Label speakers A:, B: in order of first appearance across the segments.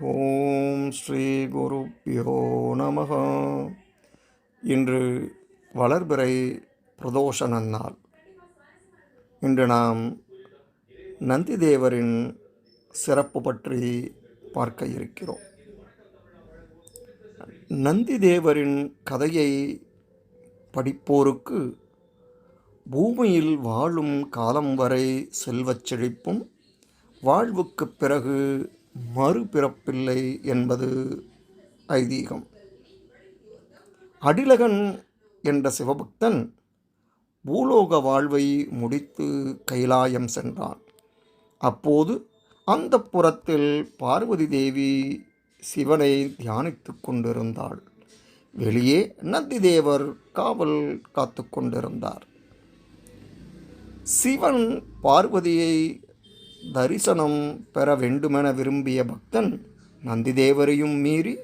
A: ஓம் ஸ்ரீ குருப்பியோ நம இன்று வளர்பிறை பிரதோஷ நன்னாள் இன்று நாம் நந்திதேவரின் சிறப்பு பற்றி பார்க்க இருக்கிறோம். நந்திதேவரின் கதையை படிப்போருக்கு பூமியில் வாழும் காலம் வரை செல்வச் செழிப்பும் வாழ்வுக்குப் பிறகு மறுபிறப்பில்லை என்பது ஐதீகம். அடிலகன் என்ற சிவபக்தன் பூலோக வாழ்வை முடித்து கைலாயம் சென்றான். அப்போது அந்த புறத்தில் பார்வதி தேவி சிவனை தியானித்து கொண்டிருந்தாள். வெளியே நந்திதேவர் காவல் காத்து கொண்டிருந்தார். சிவன் பார்வதியை தரிசனம் பெற வேண்டுமென விரும்பிய பக்தன் நந்திதேவரையும் மீறி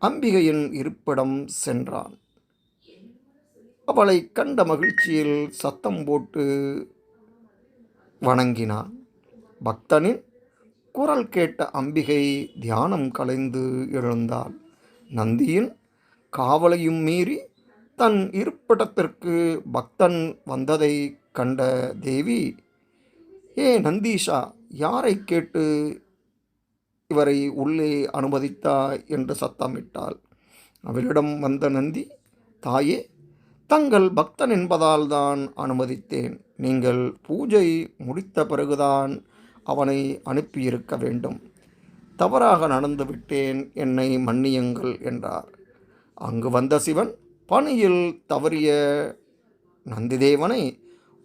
A: அம்பிகையின் இருப்பிடம் சென்றான். அவளை கண்ட மகிழ்ச்சியில் சத்தம் போட்டு வணங்கினான். பக்தனின் குரல் கேட்ட அம்பிகை தியானம் கலைந்து எழுந்தாள். நந்தியின் காவலையும் மீறி தன் இருப்பிடத்திற்கு பக்தன் வந்ததை கண்ட தேவி ஏ நந்தீஷா யாரை கேட்டு இவரை உள்ளே அனுமதித்தா என்று சத்தமிட்டாள். அவளிடம் வந்த நந்தி தாயே தங்கள் பக்தன் என்பதால் தான் அனுமதித்தேன். நீங்கள் பூஜை முடித்த பிறகுதான் அவனை அனுப்பியிருக்க வேண்டும். தவறாக நடந்து விட்டேன் என்னை மன்னியுங்கள் என்றார். அங்கு வந்த சிவன் பணியில் தவறிய நந்திதேவனை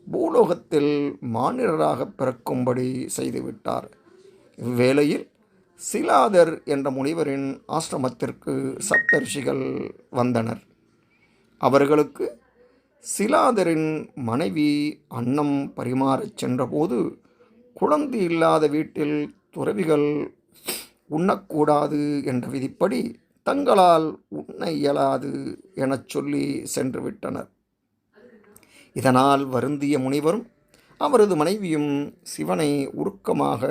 A: பூலோகத்தில் மானிடராக பிறக்கும்படி செய்துவிட்டார். இவ்வேளையில் சிலாதர் என்ற முனிவரின் ஆசிரமத்திற்கு சப்தர்ஷிகள் வந்தனர். அவர்களுக்கு சிலாதரின் மனைவி அன்னம் பரிமாறச் சென்றபோது குழந்தை இல்லாத வீட்டில் துறவிகள் உண்ணக்கூடாது என்ற விதிப்படி தங்களால் உண்ண இயலாது எனச் சொல்லி சென்று விட்டனர் இதனால் வருந்திய முனிவரும் அவரது மனைவியும் சிவனை உருக்கமாக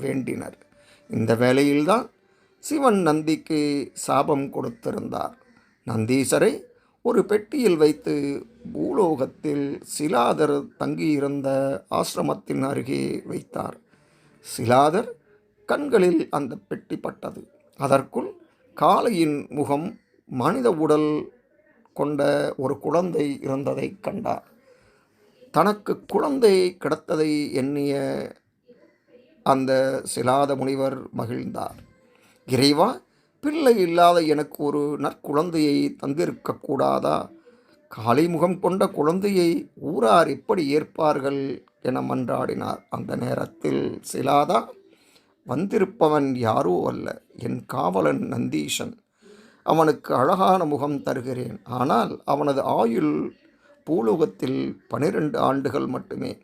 A: வேண்டினர். இந்த வேளையில்தான் சிவன் நந்திக்கு சாபம் கொடுத்திருந்தார். நந்தீசரை ஒரு பெட்டியில் வைத்து பூலோகத்தில் சிலாதர் தங்கியிருந்த ஆசிரமத்தின் அருகே வைத்தார். சிலாதர் கண்களில் அந்த பெட்டி பட்டது. அதற்குள் காளையின் முகம் மனித உடல் கொண்ட ஒரு குழந்தை இருந்ததை கண்டார். தனக்கு குழந்தை கிடைத்ததை எண்ணிய அந்த சிலாத முனிவர் மகிழ்ந்தார். இறைவா பிள்ளை இல்லாத எனக்கு ஒரு நற்குழந்தையை தந்திருக்கக்கூடாதா காளிமுகம் கொண்ட குழந்தையை ஊரார் எப்படி ஏற்பார்கள் என மன்றாடினார். அந்த நேரத்தில் சிலாதா வந்திருப்பவன் யாரோ அல்ல என் காவலன் நந்தீஷன் அவனுக்கு அழகான முகம் தருகிறேன். ஆனால் அவனது ஆயுள் பூலோகத்தில் பனிரெண்டு ஆண்டுகள் மட்டுமே.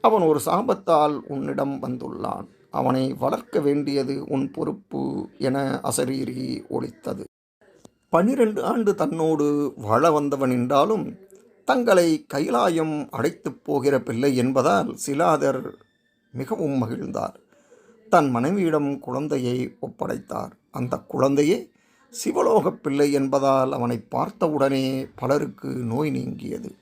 A: அவன் ஒரு சாபத்தால் உன்னிடம் வந்துள்ளான். அவனை வளர்க்க வேண்டியது உன் பொறுப்பு என அசரீரி ஒழித்தது. பனிரெண்டு ஆண்டு தன்னோடு வாழ வந்தவன் என்றாலும் தங்களை கைலாயம் அடைத்துப் போகிற பிள்ளை என்பதால் சிலாதர் மிகவும் மகிழ்ந்தார். தன் மனைவியிடம் குழந்தையை ஒப்படைத்தார். அந்த குழந்தையே சிவலோகப் பிள்ளை என்பதால் அவனை பார்த்தவுடனே பலருக்கு நோய் நீங்கியது.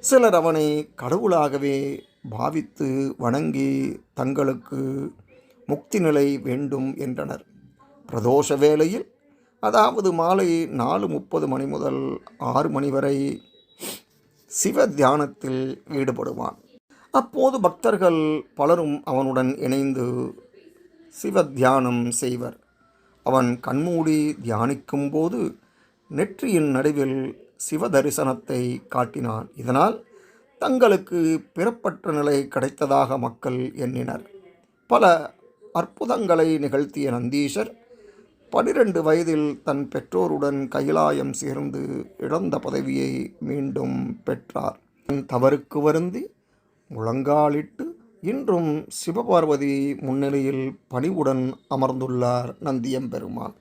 A: சிலர் அவனை கடவுளாகவே பாவித்து வணங்கி தங்களுக்கு முக்தி நிலை வேண்டும் என்றனர். பிரதோஷ வேளையில் அதாவது மாலை நாலு முப்பது மணி முதல் ஆறு மணி வரை சிவ தியானத்தில் ஈடுபடுவான். அப்போது பக்தர்கள் பலரும் அவனுடன் இணைந்து சிவ தியானம் செய்வர். அவன் கண்மூடி தியானிக்கும்போது நெற்றியின் நடுவில் சிவ தரிசனத்தை காட்டினான். இதனால் தங்களுக்கு பிறப்பற்ற நிலை கிடைத்ததாக மக்கள் எண்ணினர். பல அற்புதங்களை நிகழ்த்திய நந்தீஷர் பனிரெண்டு வயதில் தன் பெற்றோருடன் கைலாயம் சேர்ந்து இழந்த பதவியை மீண்டும் பெற்றார். தவறுக்கு வருந்தி முழங்காலிட்டு இன்றும் சிவபார்வதி முன்னிலையில் பணிவுடன் அமர்ந்துள்ளார் நந்தியம்பெருமான்.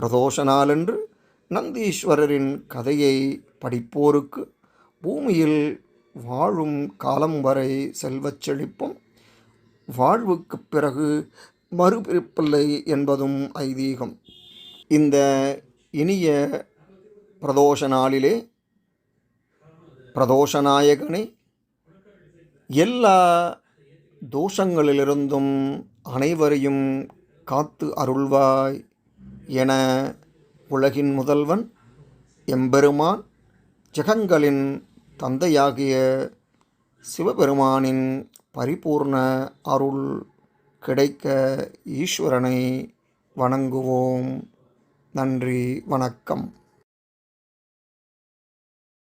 A: பிரதோஷ நாளன்று நந்தீஸ்வரரின் கதையை படிப்போருக்கு பூமியில் வாழும் காலம் வரை செல்வச் செழிப்பும் வாழ்வுக்குப் பிறகு மறுபிறப்பில்லை என்பதும் ஐதீகம். இந்த இனிய பிரதோஷ நாளிலே பிரதோஷநாயகனே எல்லா தோஷங்களிலிருந்தும் அனைவரையும் காத்து அருள்வாய் என உலகின் முதல்வன் எம்பெருமான் ஜெகங்களின் தந்தையாகிய சிவபெருமானின் பரிபூர்ண அருள் கிடைக்க ஈஸ்வரனை வணங்குவோம். நன்றி வணக்கம்.